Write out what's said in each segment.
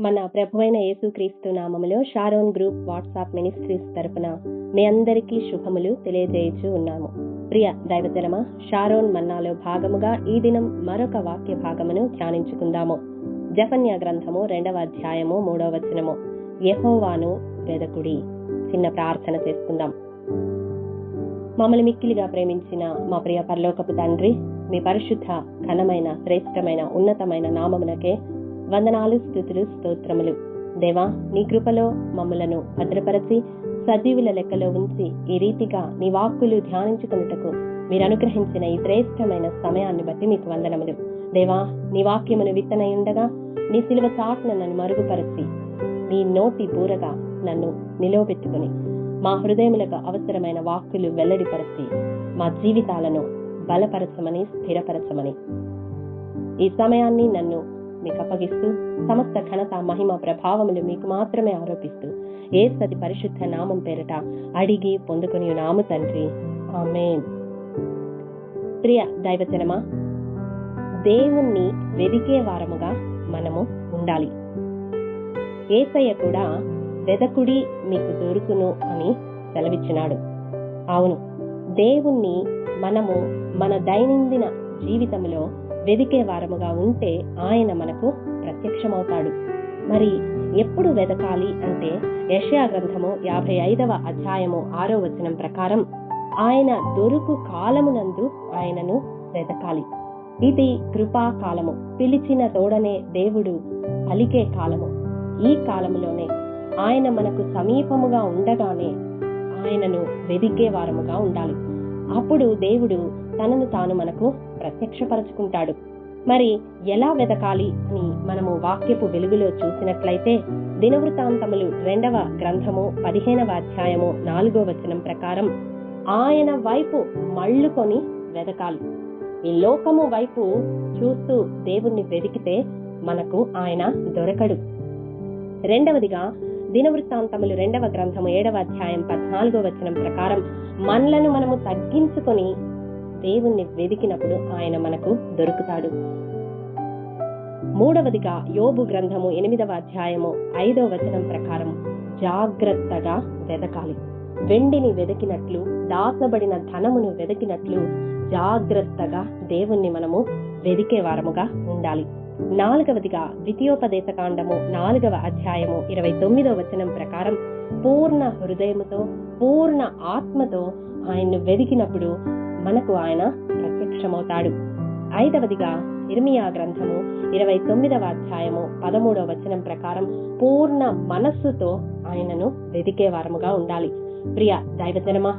మన ప్రభువైన యేసుక్రీస్తు నామములో షారోన్ గ్రూప్ వాట్సాప్ మినిస్ట్రీస్ తరపున మీ అందరికీ శుభములు తెలియజేయచ్చు ఉన్నాము. ప్రియ దైవజనమ షారోన్ మన్నాలో భాగముగా ఈ దినం మరొక వాక్య భాగమును ధ్యానించుకుందాము. జఫన్య గ్రంథము రెండవ అధ్యాయము మూడవ వచనము. యహోవాను వెదకుడి. చిన్న ప్రార్థన చేసుకుందాం మమ్మల్ని మిక్కిలిగా ప్రేమించిన మా ప్రియ పరలోకపు తండ్రి మీ పరిశుద్ధ ఘనమైన శ్రేష్టమైన ఉన్నతమైన నామమునకే వందనాలు స్థుతులు స్తోత్రములు. దేవా నీ కృపలో మమ్మలను భద్రపరచి సజీవుల లెక్కలో ఉంచి ఈ రీతిగా నీ వాక్కులు ధ్యానించుకున్నటకు మీరు అనుగ్రహించిన ఈ శ్రేష్టమైన సమయాన్ని బట్టి మీకు వందనములు. దేవా నీ వాక్యమును విత్తనై ఉండగా నీ సిలువ చాటున నన్ను మరుగుపరచి నీ నోటి బూరగా నన్ను నిలవబెట్టుకుని మా హృదయములకు అవసరమైన వాక్కులు వెల్లడిపరచి మా జీవితాలను బలపరచమని స్థిరపరచమని. ఈ సమయాన్ని నన్ను మీకు అప్పగిస్తూ సమస్త ఘనత మహిమ ప్రభావములు మీకు మాత్రమే ఆరోపిస్తూ ఏసతి పరిశుద్ధ నామం పేరట అడిగి పొందుకుని నాము తండ్రి. ఆమేన్. ప్రియ దైవజనమా దేవుణ్ణి వెదికే వారముగా మనము ఉండాలి. ఏసయ్య కూడా వెదకుడి మీకు దొరుకును అని సెలవిచ్చినాడు. అవును దేవుణ్ణి మనము మన దైనందిన జీవితంలో వెదికే వారముగా ఉంటే ఆయన మనకు ప్రత్యక్షమవుతాడు. మరి ఎప్పుడు వెదకాలి అంటే యషయా గ్రంథము యాభై ఐదవ అధ్యాయము ఆరో వచనం ప్రకారం ఆయన దొరుకు కాలమునందు ఆయనను వెదకాలి. ఇది కృపా కాలము. పిలిచిన తోడనే దేవుడు పలికే కాలము. ఈ కాలములోనే ఆయన మనకు సమీపముగా ఉండగానే ఆయనను వెదికే వారముగా ఉండాలి. అప్పుడు దేవుడు తనను తాను మనకు ప్రత్యక్షపరచుకుంటాడు. మరి ఎలా వెతకాలి అని మనము వాక్యపు వెలుగులో చూసినట్లయితే దినవృత్తాంతములు రెండవ గ్రంథము పదిహేనవ అధ్యాయము నాలుగో వచనం ప్రకారం ఆయన వైపు మళ్ళుకొని వెదకాలి ఈ లోకము వైపు చూస్తూ దేవుణ్ణి వెతికితే మనకు ఆయన దొరకడు. రెండవదిగా దినవృత్తాంతములు రెండవ గ్రంథము ఏడవ అధ్యాయం పద్నాలుగో వచనం ప్రకారం మనలను మనము తగ్గించుకొని దేవుణ్ణి వెదికినప్పుడు ఆయన మనకు దొరుకుతాడు. మూడవదిగా యోబు గ్రంథము ఎనిమిదవ అధ్యాయము ఐదవ వచనం ప్రకారం జాగ్రత్తగా వెదకాలి. వెండిని వెదకినట్లు దాచబడిన ధనమును వెదకినట్లు జాగ్రత్తగా దేవుణ్ణి మనము వెదికే వారముగా ఉండాలి. నాలుగవదిగా ద్వితీయోపదేశ కాండము నాలుగవ అధ్యాయము ఇరవై తొమ్మిదవ వచనం ప్రకారం పూర్ణ హృదయముతో పూర్ణ ఆత్మతో ఆయన్ను వెదికినప్పుడు మనకు ఆయన ప్రత్యక్షమవుతాడు. ఐదవదిగా ఇర్మియా గ్రంథము ఇరవై తొమ్మిదవ అధ్యాయము పదమూడవ వచనం ప్రకారం పూర్ణ మనస్సుతో ఆయనను వెదికే వారముగా ఉండాలి. ప్రియ దైవజనమా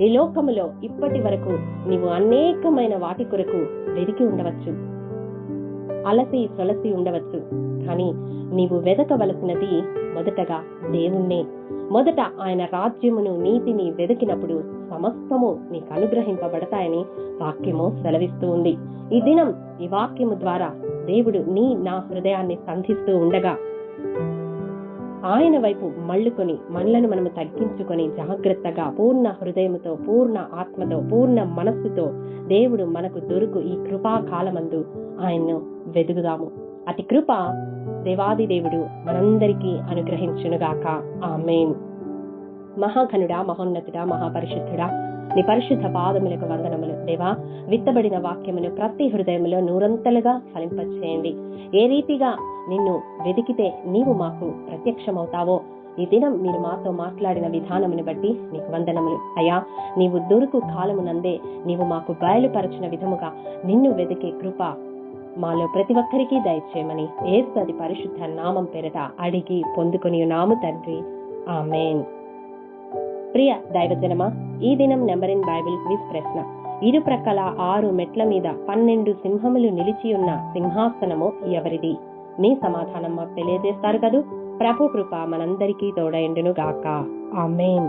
ఈ లోకములో ఇప్పటి వరకు నీవు అనేకమైన వాటి కొరకు వెదికి ఉండవచ్చు. అలసి సొలసి ఉండవచ్చు. కానీ నీవు వెదకవలసినది మొదటగా దేవుణ్ణే. మొదట ఆయన రాజ్యమును నీతిని వెదకినప్పుడు సమస్తము నీకు అనుగ్రహింపబడతాయని వాక్యము సెలవిస్తూ ఉంది. ఈ దినం ఈ వాక్యము ద్వారా దేవుడు నీ నా హృదయాన్ని సంధిస్తూ ఉండగా ఆయన వైపు మళ్ళుకొని మనలను మనము తగ్గించుకొని జాగ్రత్తగా పూర్ణ హృదయముతో పూర్ణ ఆత్మతో పూర్ణ మనస్సుతో దేవుడు మనకు దొరుకు ఈ కృపాకాలమందు ఆయన్ను వెదుగుదాము. అతి కృప దేవాది దేవుడు మనందరికీ అనుగ్రహించునుగాక. ఆమెన్. మహాఘనుడా మహోన్నతుడా మహాపరిశుద్ధుడా నీ పరిశుద్ధ పాదములకు వందనములు దేవా. విత్తబడిన వాక్యమును ప్రతి హృదయములో నూరంతలుగా ఫలింపచేయండి. ఏ రీతిగా నిన్ను వెతికితే నీవు మాకు ప్రత్యక్షమవుతావో ఈ దినం మీరు మాతో మాట్లాడిన విధానమును బట్టి నీకు వందనములు. అయ్యా నీవు దొరుకు కాలమునందే నీవు మాకు బయలుపరచిన విధముగా నిన్ను వెతికే కృప మాలో ప్రతి ఒక్కరికి దయచేయమని ఏస్తది పరిశుద్ధ నామం పేరట అడిగి పొందుకుని నాము తండ్రి. ఆమెన్. ప్రియ దైవజనమా ఈ దినం నెంబర్ ఇన్ బైబిల్ క్విజ్ ప్రశ్న. ఇరు ప్రక్కల ఆరు మెట్ల మీద పన్నెండు సింహములు నిలిచి ఉన్న సింహాసనము ఎవరిది? మీ సమాధానం మాకు తెలియజేస్తారు కదూ? ప్రభు కృప మనందరికీ తోడైండును గాక ఆమెన్.